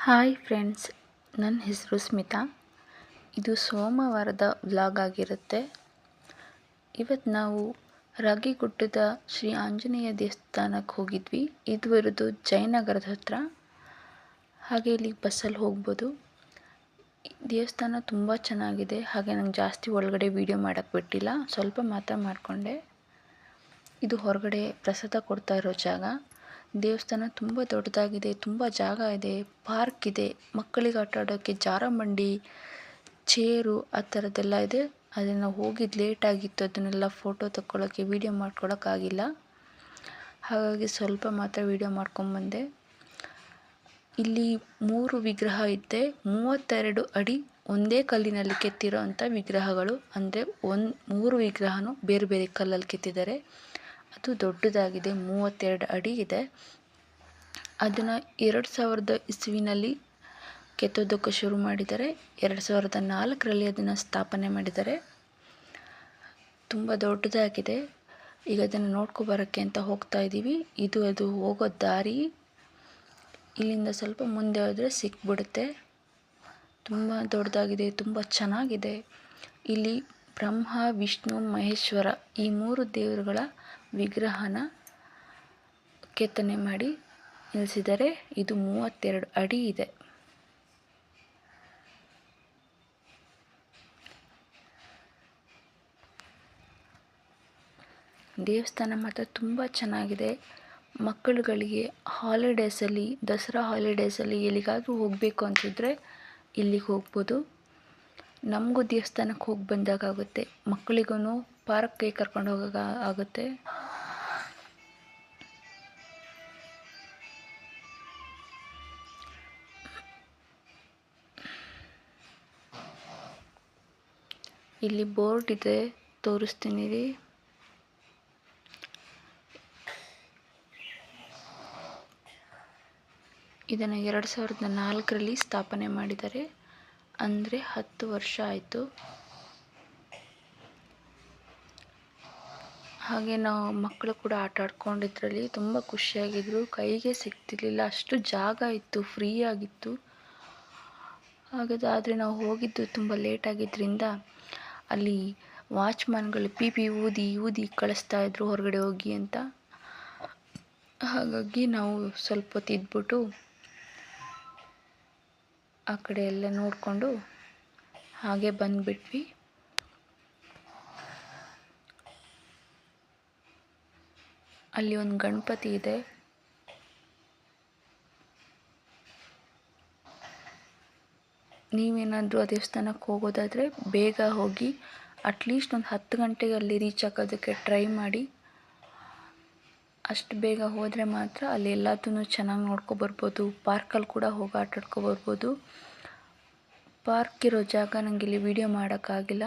Hi friends, ನನ್ನ ಹೆಸರು ಸ್ಮಿತಾ. ಇದು ಸೋಮವಾರದ ವ್ಲಾಗ್ ಆಗಿರುತ್ತೆ. ಇವತ್ತು ನಾವು ರಾಗಿಗುಡ್ಡದ ಶ್ರೀ ಆಂಜನೇಯ ದೇವಸ್ಥಾನಕ್ಕೆ ಹೋಗಿದ್ವಿ. ಇದು ಬರೋದು ಜಯನಗರದ ಹತ್ರ. ಹಾಗೆ ಇಲ್ಲಿ ಬಸ್ಸಲ್ಲಿ ಹೋಗ್ಬೋದು. ದೇವಸ್ಥಾನ ತುಂಬ ಚೆನ್ನಾಗಿದೆ. ಹಾಗೆ ನಂಗೆ ಜಾಸ್ತಿ ಒಳಗಡೆ ವೀಡಿಯೋ ಮಾಡೋಕ್ಕೆ ಬಿಟ್ಟಿಲ್ಲ. ಸ್ವಲ್ಪ ಮಾತ್ರ ಮಾಡಿಕೊಂಡೆ. ಇದು ಹೊರಗಡೆ ಪ್ರಸಾದ ಕೊಡ್ತಾ ಇರೋ ಜಾಗ. ದೇವಸ್ಥಾನ ತುಂಬ ದೊಡ್ಡದಾಗಿದೆ, ತುಂಬ ಜಾಗ ಇದೆ, ಪಾರ್ಕ್ ಇದೆ, ಮಕ್ಕಳಿಗೆ ಆಟ ಆಡೋಕ್ಕೆ ಜಾರುಬಂಡಿ ಚೇರು ಆ ಥರದ್ದೆಲ್ಲ ಇದೆ. ಆದರೆ ನಾವು ಹೋಗಿದ್ದು ಲೇಟ್ ಆಗಿತ್ತು, ಅದನ್ನೆಲ್ಲ ಫೋಟೋ ತಕ್ಕೊಳ್ಳೋಕ್ಕೆ ವೀಡಿಯೋ ಮಾಡ್ಕೊಳಕ್ಕಾಗಿಲ್ಲ ಹಾಗಾಗಿ ಸ್ವಲ್ಪ ಮಾತ್ರ ವೀಡಿಯೋ ಮಾಡ್ಕೊಂಬಂದೆ ಇಲ್ಲಿ ಮೂರು ವಿಗ್ರಹ ಇದೆ ಮೂವತ್ತೆರಡು ಅಡಿ ಒಂದೇ ಕಲ್ಲಿನಲ್ಲಿ ಕೆತ್ತಿರೋ ಅಂಥ ವಿಗ್ರಹಗಳು. ಅಂದರೆ ಒಂದು, ಮೂರು ವಿಗ್ರಹನೂ ಬೇರೆ ಬೇರೆ ಕಲ್ಲಲ್ಲಿ ಕೆತ್ತಿದ್ದಾರೆ. ಅದು ದೊಡ್ಡದಾಗಿದೆ, ಮೂವತ್ತೆರಡು ಅಡಿ ಇದೆ. ಅದನ್ನು ಎರಡು ಸಾವಿರದ ಇಸ್ವಿನಲ್ಲಿ ಕೆತ್ತೋದಕ್ಕೆ ಶುರು ಮಾಡಿದ್ದಾರೆ. ಎರಡು ಸಾವಿರದ ನಾಲ್ಕರಲ್ಲಿ ಅದನ್ನು ಸ್ಥಾಪನೆ ಮಾಡಿದ್ದಾರೆ. ತುಂಬ ದೊಡ್ಡದಾಗಿದೆ. ಈಗ ಅದನ್ನು ನೋಡ್ಕೊ ಬರೋಕ್ಕೆ ಅಂತ ಹೋಗ್ತಾ ಇದ್ದೀವಿ ಇದು ಅದು ಹೋಗೋ ದಾರಿ. ಇಲ್ಲಿಂದ ಸ್ವಲ್ಪ ಮುಂದೆ ಹೋದರೆ ಸಿಕ್ಬಿಡುತ್ತೆ. ತುಂಬ ದೊಡ್ಡದಾಗಿದೆ, ತುಂಬ ಚೆನ್ನಾಗಿದೆ. ಇಲ್ಲಿ ಬ್ರಹ್ಮ, ವಿಷ್ಣು, ಮಹೇಶ್ವರ ಈ ಮೂರು ದೇವರುಗಳ ವಿಗ್ರಹನ ಕೆತ್ತನೆ ಮಾಡಿ ನಿಲ್ಲಿಸಿದರೆ ಇದು ಮೂವತ್ತೆರಡು ಅಡಿ ಇದೆ. ದೇವಸ್ಥಾನ ಮಾತ್ರ ತುಂಬ ಚೆನ್ನಾಗಿದೆ. ಮಕ್ಕಳುಗಳಿಗೆ ಹಾಲಿಡೇಸಲ್ಲಿ ದಸರಾ ಹಾಲಿಡೇಸಲ್ಲಿ ಎಲ್ಲಿಗಾದರೂ ಹೋಗಬೇಕು ಅಂತಿದ್ರೆ ಇಲ್ಲಿಗೆ ಹೋಗ್ಬೋದು. ನಮಗೂ ದೇವಸ್ಥಾನಕ್ಕೆ ಹೋಗಿ ಬಂದಾಗುತ್ತೆ ಮಕ್ಕಳಿಗೂ ಪಾರ್ಕ್ಗೆ ಕರ್ಕೊಂಡು ಹೋಗಾಗ ಆಗುತ್ತೆ. ಇಲ್ಲಿ ಬೋರ್ಡ್ ಇದೆ, ತೋರಿಸ್ತೀನಿ ರೀ. ಇದನ್ನು ಎರಡು ಸಾವಿರದ ನಾಲ್ಕರಲ್ಲಿ ಸ್ಥಾಪನೆ ಮಾಡಿದ್ದಾರೆ. ಅಂದರೆ ಹತ್ತು ವರ್ಷ ಆಯಿತು. ಹಾಗೆ ನಾವು ಮಕ್ಕಳು ಕೂಡ ಆಟ ಆಡ್ಕೊಂಡಿದ್ರಲ್ಲಿ ತುಂಬ ಖುಷಿಯಾಗಿದ್ರು. ಕೈಗೆ ಸಿಗ್ತಿರ್ಲಿಲ್ಲ. ಅಷ್ಟು ಜಾಗ ಇತ್ತು ಫ್ರೀ ಆಗಿತ್ತು. ಹಾಗಾದರೆ ನಾವು ಹೋಗಿದ್ದು ತುಂಬ ಲೇಟ್ ಆಗಿದ್ದರಿಂದ ಅಲ್ಲಿ ವಾಚ್ಮ್ಯಾನ್ಗಳು ಪಿ ಪಿ ಊದಿ ಊದಿ ಕಳಿಸ್ತಾ ಇದ್ರು, ಹೊರಗಡೆ ಹೋಗಿ ಅಂತ. ಹಾಗಾಗಿ ನಾವು ಸ್ವಲ್ಪ ಹೊತ್ತು ಇದ್ಬಿಟ್ಟು ಆ ಕಡೆ ಎಲ್ಲ ನೋಡಿಕೊಂಡು ಹಾಗೆ ಬಂದುಬಿಟ್ವಿ. ಅಲ್ಲಿ ಒಂದು ಗಣಪತಿ ಇದೆ. ನೀವೇನಾದರೂ ಆ ದೇವಸ್ಥಾನಕ್ಕೆ ಹೋಗೋದಾದರೆ ಬೇಗ ಹೋಗಿ ಅಟ್ಲೀಸ್ಟ್ ಒಂದು ಹತ್ತು ಗಂಟೆಗೆ ಅಲ್ಲಿ ರೀಚ್ ಆಗೋದಕ್ಕೆ ಟ್ರೈ ಮಾಡಿ. ಅಷ್ಟು ಬೇಗ ಹೋದರೆ ಮಾತ್ರ ಅಲ್ಲಿ ಎಲ್ಲದನ್ನು ಚೆನ್ನಾಗಿ ನೋಡ್ಕೊಬರ್ಬೋದು ಪಾರ್ಕಲ್ಲಿ ಕೂಡ ಹೋಗಿ ಆಟ ಬರ್ಬೋದು. ಪಾರ್ಕ್ ಇರೋ ಜಾಗ ನನಗೆ ಇಲ್ಲಿ ವೀಡಿಯೋ ಮಾಡೋಕ್ಕಾಗಿಲ್ಲ.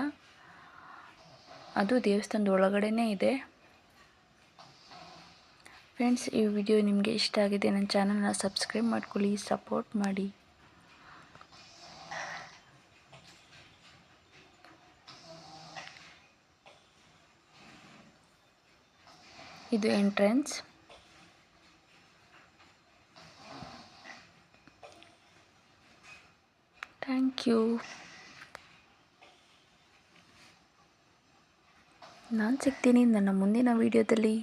ಅದು ದೇವಸ್ಥಾನದ ಒಳಗಡೆನೇ ಇದೆ. ಫ್ರೆಂಡ್ಸ್ ಈ ವಿಡಿಯೋ ನಿಮಗೆ ಇಷ್ಟ ಆಗಿದೆ, ನನ್ನ ಚಾನಲ್ನ ಸಬ್ಸ್ಕ್ರೈಬ್ ಮಾಡ್ಕೊಳ್ಳಿ ಸಪೋರ್ಟ್ ಮಾಡಿ. ಇದು ಎಂಟ್ರೆನ್ಸ್. Thank you. ನಾನು ಸಿಗ್ತೀನಿ ನನ್ನ ಮುಂದಿನ ವಿಡಿಯೋದಲ್ಲಿ.